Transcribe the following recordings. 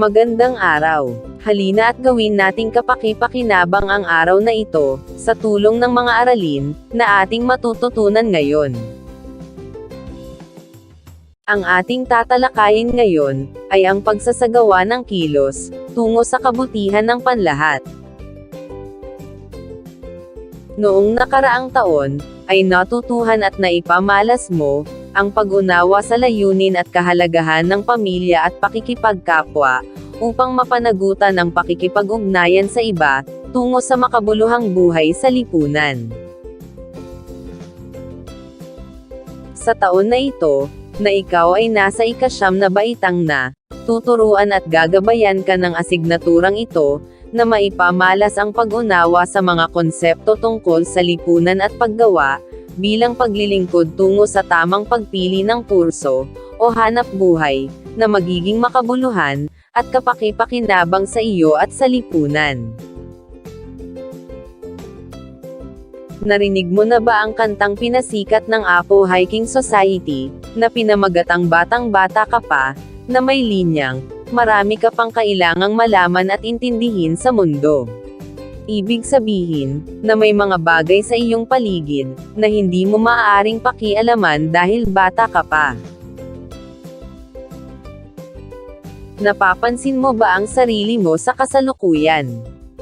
Magandang araw. Halina at gawin nating kapaki-pakinabang ang araw na ito, sa tulong ng mga aralin, na ating matututunan ngayon. Ang ating tatalakayin ngayon, ay ang pagsasagawa ng kilos, tungo sa kabutihan ng panlahat. Noong nakaraang taon, ay natutuhan at naipamalas mo, ang pag-unawa sa layunin at kahalagahan ng pamilya at pakikipagkapwa, upang mapanagutan ang pakikipag-ugnayan sa iba, tungo sa makabuluhang buhay sa lipunan. Sa taon na ito, na ikaw ay nasa ikasyam na baitang na, tuturuan at gagabayan ka ng asignaturang ito, na maipamalas ang pag-unawa sa mga konsepto tungkol sa lipunan at paggawa, bilang paglilingkod tungo sa tamang pagpili ng kurso, o hanap buhay, na magiging makabuluhan, at kapaki-pakinabang sa iyo at sa lipunan. Narinig mo na ba ang kantang pinasikat ng Apo Hiking Society, na pinamagatang batang-bata ka pa, na may linyang, marami ka pang kailangang malaman at intindihin sa mundo. Ibig sabihin, na may mga bagay sa iyong paligid, na hindi mo maaaring pakialaman dahil bata ka pa. Napapansin mo ba ang sarili mo sa kasalukuyan?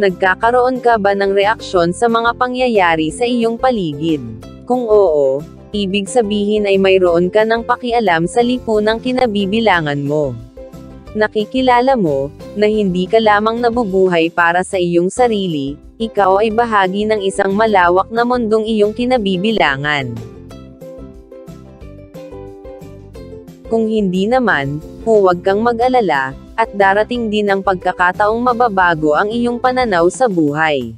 Nagkakaroon ka ba ng reaksyon sa mga pangyayari sa iyong paligid? Kung oo, ibig sabihin ay mayroon ka ng pakialam sa lipunang kinabibilangan mo. Nakikilala mo, na hindi ka lamang nabubuhay para sa iyong sarili, ikaw ay bahagi ng isang malawak na mundong iyong kinabibilangan. Kung hindi naman, huwag kang mag-alala, at darating din ang pagkakataong mababago ang iyong pananaw sa buhay.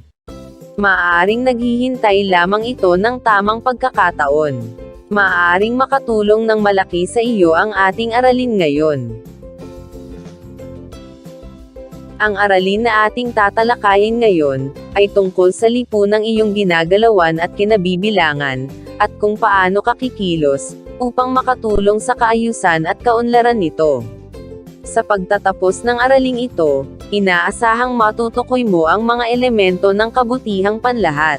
Maaaring naghihintay lamang ito ng tamang pagkakataon. Maaaring makatulong ng malaki sa iyo ang ating aralin ngayon. Ang aralin na ating tatalakayin ngayon, ay tungkol sa lipunang iyong ginagalawan at kinabibilangan, at kung paano ka kikilos, upang makatulong sa kaayusan at kaunlaran nito. Sa pagtatapos ng araling ito, inaasahang matutukoy mo ang mga elemento ng kabutihang panlahat.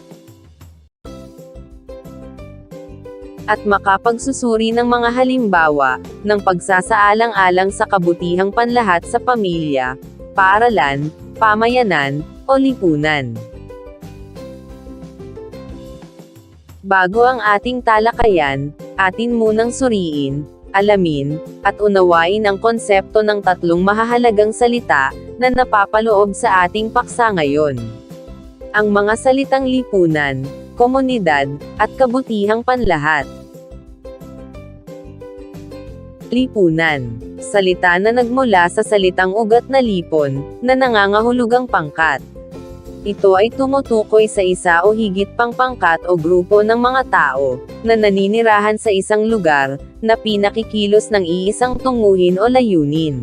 At makapagsusuri ng mga halimbawa, ng pagsasaalang-alang sa kabutihang panlahat sa pamilya, paaralan, pamayanan, o lipunan. Bago ang ating talakayan, atin munang suriin, alamin, at unawain ang konsepto ng tatlong mahahalagang salita, na napapaloob sa ating paksa ngayon. Ang mga salitang lipunan, komunidad, at kabutihang panlahat. Lipunan. Salita na nagmula sa salitang ugat na lipon, na nangangahulugang pangkat. Ito ay tumutukoy sa isa o higit pang pangkat o grupo ng mga tao, na naninirahan sa isang lugar, na pinakikilos ng iisang tunguhin o layunin.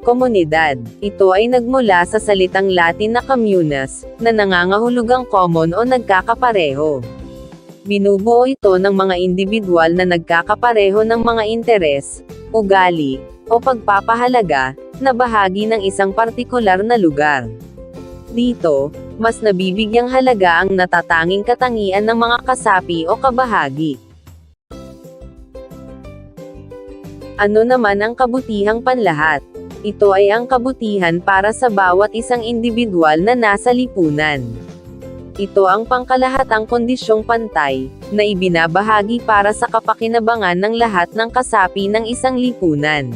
Komunidad. Ito ay nagmula sa salitang Latin na communas, na nangangahulugang common o nagkakapareho. Binubuo ito ng mga individual na nagkakapareho ng mga interes, ugali, o pagpapahalaga, na bahagi ng isang partikular na lugar. Dito, mas nabibigyang halaga ang natatanging katangian ng mga kasapi o kabahagi. Ano naman ang kabutihang panlahat? Ito ay ang kabutihan para sa bawat isang individual na nasa lipunan. Ito ang pangkalahatang kondisyong pantay, na ibinabahagi para sa kapakinabangan ng lahat ng kasapi ng isang lipunan.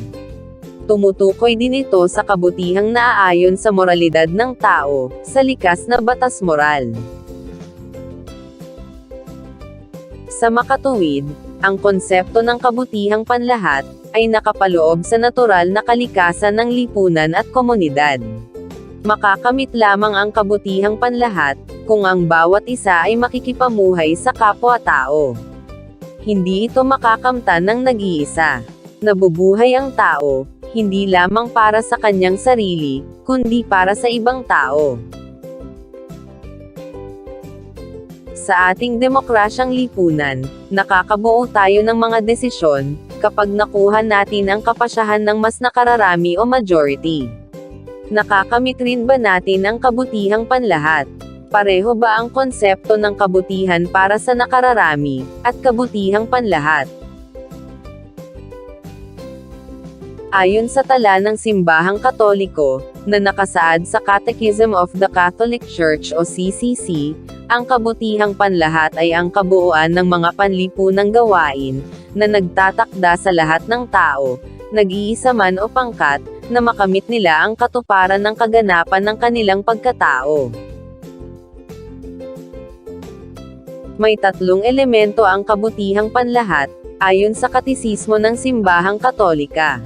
Tumutukoy din ito sa kabutihang naaayon sa moralidad ng tao, sa likas na batas moral. Sa makatuwid, ang konsepto ng kabutihang panlahat, ay nakapaloob sa natural na kalikasan ng lipunan at komunidad. Makakamit lamang ang kabutihang panlahat, kung ang bawat isa ay makikipamuhay sa kapwa-tao. Hindi ito makakamtan ng nag-iisa. Nabubuhay ang tao, hindi lamang para sa kanyang sarili, kundi para sa ibang tao. Sa ating demokrasyang lipunan, nakakabuo tayo ng mga desisyon, kapag nakuha natin ang kapasyahan ng mas nakararami o majority. Nakakamit rin ba natin ang kabutihang panlahat? Pareho ba ang konsepto ng kabutihan para sa nakararami, at kabutihang panlahat? Ayon sa tala ng simbahang katoliko, na nakasaad sa Catechism of the Catholic Church o CCC, ang kabutihang panlahat ay ang kabuuan ng mga panlipunang gawain, na nagtatakda sa lahat ng tao, nag-iisa man o pangkat, na makamit nila ang katuparan ng kaganapan ng kanilang pagkatao. May tatlong elemento ang kabutihang panlahat, ayon sa katisismo ng simbahang katolika.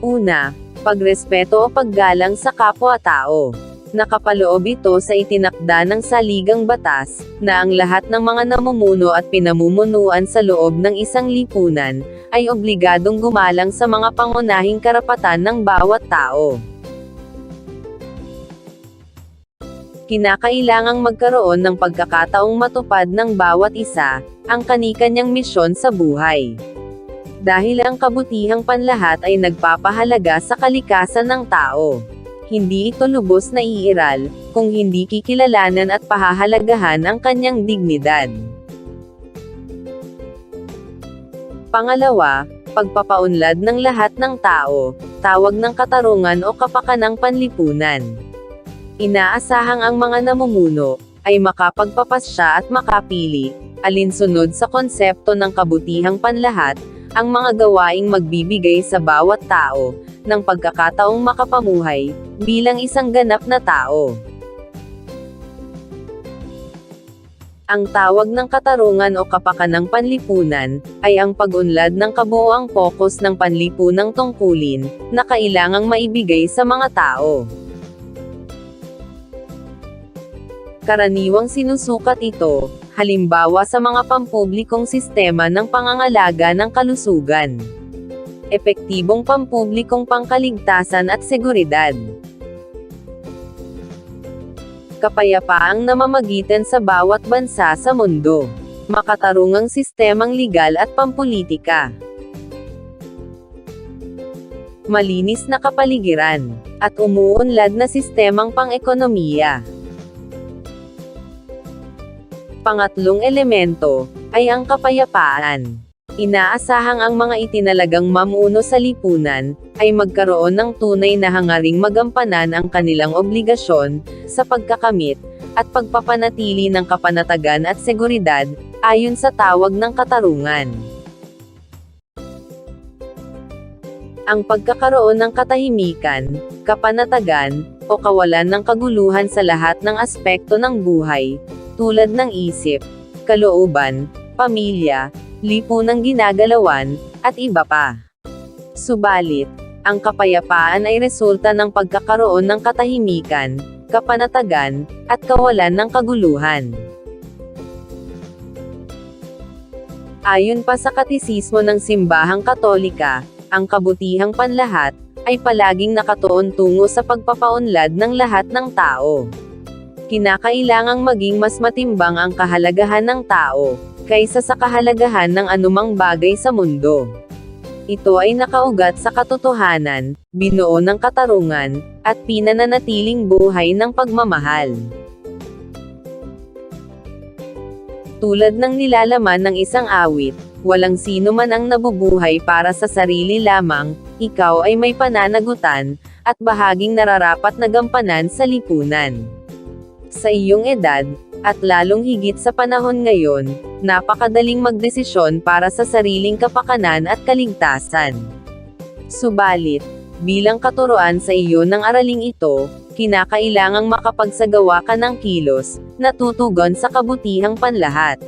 Una, pagrespeto o paggalang sa kapwa-tao. Nakapaloob ito sa itinakda ng saligang batas, na ang lahat ng mga namumuno at pinamumunuan sa loob ng isang lipunan, ay obligadong gumalang sa mga pangunahing karapatan ng bawat tao. Kinakailangang magkaroon ng pagkakataong matupad ng bawat isa, ang kanikanyang misyon sa buhay. Dahil ang kabutihang panlahat ay nagpapahalaga sa kalikasan ng tao. Hindi ito lubos na iiral, kung hindi kikilalanan at pahahalagahan ang kanyang dignidad. Pangalawa, pagpapaunlad ng lahat ng tao, tawag ng katarungan o kapakanang panlipunan. Inaasahang ang mga namumuno, ay makapagpapasya at makapili, alinsunod sa konsepto ng kabutihang panlahat, ang mga gawaing magbibigay sa bawat tao, ng pagkakataong makapamuhay, bilang isang ganap na tao. Ang tawag ng katarungan o kapakanang panlipunan, ay ang pag-unlad ng kabuoang pokus ng panlipunang tungkulin, na kailangang maibigay sa mga tao. Karaniwang sinusukat ito, halimbawa sa mga pampublikong sistema ng pangangalaga ng kalusugan. Epektibong pampublikong pangkaligtasan at seguridad. Kapayapaang namamagitan sa bawat bansa sa mundo. Makatarungang sistemang legal at pampolitika. Malinis na kapaligiran, at umuunlad na sistemang pang-ekonomiya. Pangatlong elemento, ay ang kapayapaan. Inaasahang ang mga itinalagang mamuno sa lipunan, ay magkaroon ng tunay na hangaring magampanan ang kanilang obligasyon, sa pagkakamit, at pagpapanatili ng kapanatagan at seguridad, ayon sa tawag ng katarungan. Ang pagkakaroon ng katahimikan, kapanatagan, o kawalan ng kaguluhan sa lahat ng aspekto ng buhay, tulad ng isip, kalooban, pamilya, lipunang ginagalawan, at iba pa. Subalit, ang kapayapaan ay resulta ng pagkakaroon ng katahimikan, kapanatagan, at kawalan ng kaguluhan. Ayon pa sa katisismo ng simbahang katolika, ang kabutihang panlahat, ay palaging nakatuon tungo sa pagpapaunlad ng lahat ng tao. Kinakailangang maging mas matimbang ang kahalagahan ng tao, kaysa sa kahalagahan ng anumang bagay sa mundo. Ito ay nakaugat sa katotohanan, binuo ng katarungan, at pinananatiling buhay ng pagmamahal. Tulad ng nilalaman ng isang awit, walang sino man ang nabubuhay para sa sarili lamang, ikaw ay may pananagutan, at bahaging nararapat na gampanan sa lipunan. Sa iyong edad, at lalong higit sa panahon ngayon, napakadaling magdesisyon para sa sariling kapakanan at kaligtasan. Subalit, bilang katuruan sa iyo ng araling ito, kinakailangang makapagsagawa ka ng kilos, na tutugon sa kabutihang panlahat.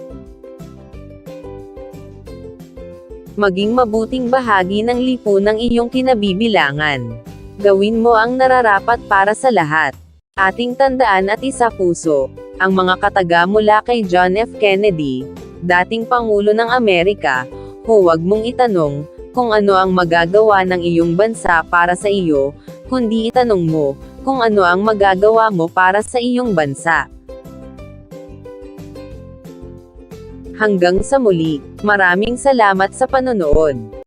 Maging mabuting bahagi ng lipunang iyong kinabibilangan. Gawin mo ang nararapat para sa lahat. Ating tandaan at isa puso, ang mga kataga mula kay John F. Kennedy, dating Pangulo ng Amerika, huwag mong itanong, kung ano ang magagawa ng iyong bansa para sa iyo, kundi itanong mo, kung ano ang magagawa mo para sa iyong bansa. Hanggang sa muli, maraming salamat sa panonood.